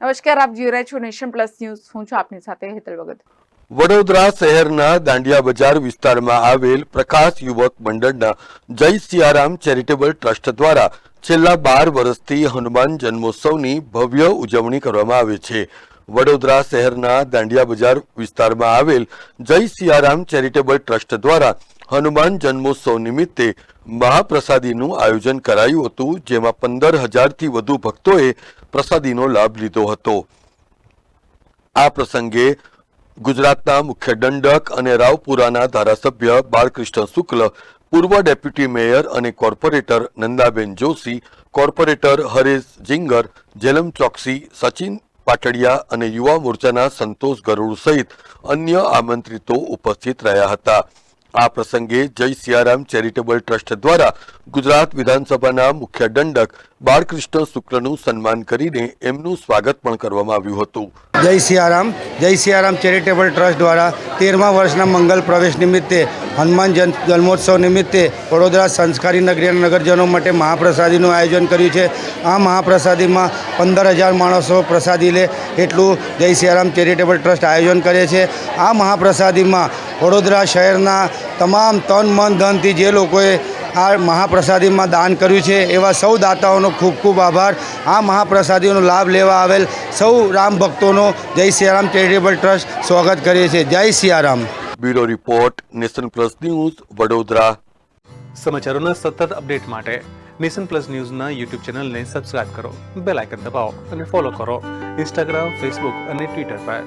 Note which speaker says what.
Speaker 1: નમસ્કાર, આપ જોઈ રહ્યા છો નેશન પ્લસ ન્યૂઝ. હું છું આપની સાથે હેતલ ભગત.
Speaker 2: વડોદરા શહેરના દાંડિયા બજાર વિસ્તારમાં આવેલ પ્રકાશ યુવક મંડળના જય સિયારામ ચેરિટેબલ ટ્રસ્ટ દ્વારા છેલ્લા બાર વર્ષથી હનુમાન જન્મોત્સવની ભવ્ય ઉજવણી કરવામાં આવે છે. વડોદરા શહેરના દાંડિયા બજાર વિસ્તારમાં આવેલ જય સિયારામ ચેરિટેબલ ટ્રસ્ટ દ્વારા હનુમાન જન્મોત્સવ નિમિત્તે મહાપ્રસાદીનું આયોજન કરાયું હતું, જેમાં પંદર હજારથી વધુ ભક્તોએ પ્રસાદીનો લાભ લીધો હતો. આ પ્રસંગે ગુજરાતના મુખ્ય દંડક અને રાવપુરાના ધારાસભ્ય બાળકૃષ્ણ શુક્લ, પૂર્વ ડેપ્યુટી મેયર અને કોર્પોરેટર નંદાબેન જોશી, કોર્પોરેટર હરેશ જિંગર, જેલમ ચોકસી, સચિન પાટડિયા અને યુવા મોરચાના સંતોષ ગરુડ સહિત અન્ય આમંત્રિતો ઉપસ્થિત રહ્યા હતા. આ પ્રસંગે જય સિયારામ ચેરિટેબલ ટ્રસ્ટ દ્વારા ગુજરાત વિધાનસભાના મુખ્ય દંડક બાળકૃષ્ણ શુક્લનું સન્માન કરીને એમનું સ્વાગત પણ કરવામાં આવ્યું હતું.
Speaker 3: જય સિયારામ જય સિયારામ ચેરિટેબલ ટ્રસ્ટ દ્વારા તેરમા વર્ષના મંગલ પ્રવેશ નિમિત્તે, હનુમાન જન, જન્મોત્સવ નિમિત્તે વડોદરા સંસ્કારી નગરીના નગરજનો માટે મહાપ્રસાદીનું આયોજન કર્યું છે. આ મહાપ્રસાદીમાં પંદર હજાર માણસો પ્રસાદી લે એટલું જય સિયારામ ચેરિટેબલ ટ્રસ્ટ આયોજન કરે છે. આ મહાપ્રસાદીમાં વડોદરા શહેરના તમામ તન મન ધનથી જે લોકોએ આ મહાપ્રસાદીમાં દાન કર્યું છે એવા સૌ દાતાઓનો ખૂબ ખૂબ આભાર. આ મહાપ્રસાદીઓનો લાભ લેવા આવેલ સૌ રામ ભક્તોનો જય સિયારામ ચેરિટેબલ ટ્રસ્ટ સ્વાગત કરીએ છીએ. જય Siyaram.
Speaker 2: Bureau report nation plus news Vadodara.
Speaker 4: સમાચારોના સતત અપડેટ માટે નેશન પ્લસ ન્યૂઝના યુટ્યુબ ચેનલને સબસ્ક્રાઇબ કરો બેલ આઇકન દબાવો અને ફોલો કરો. ઇન્સ્ટાગ્રામ ફેસબુક અને ટ્વિટર પર.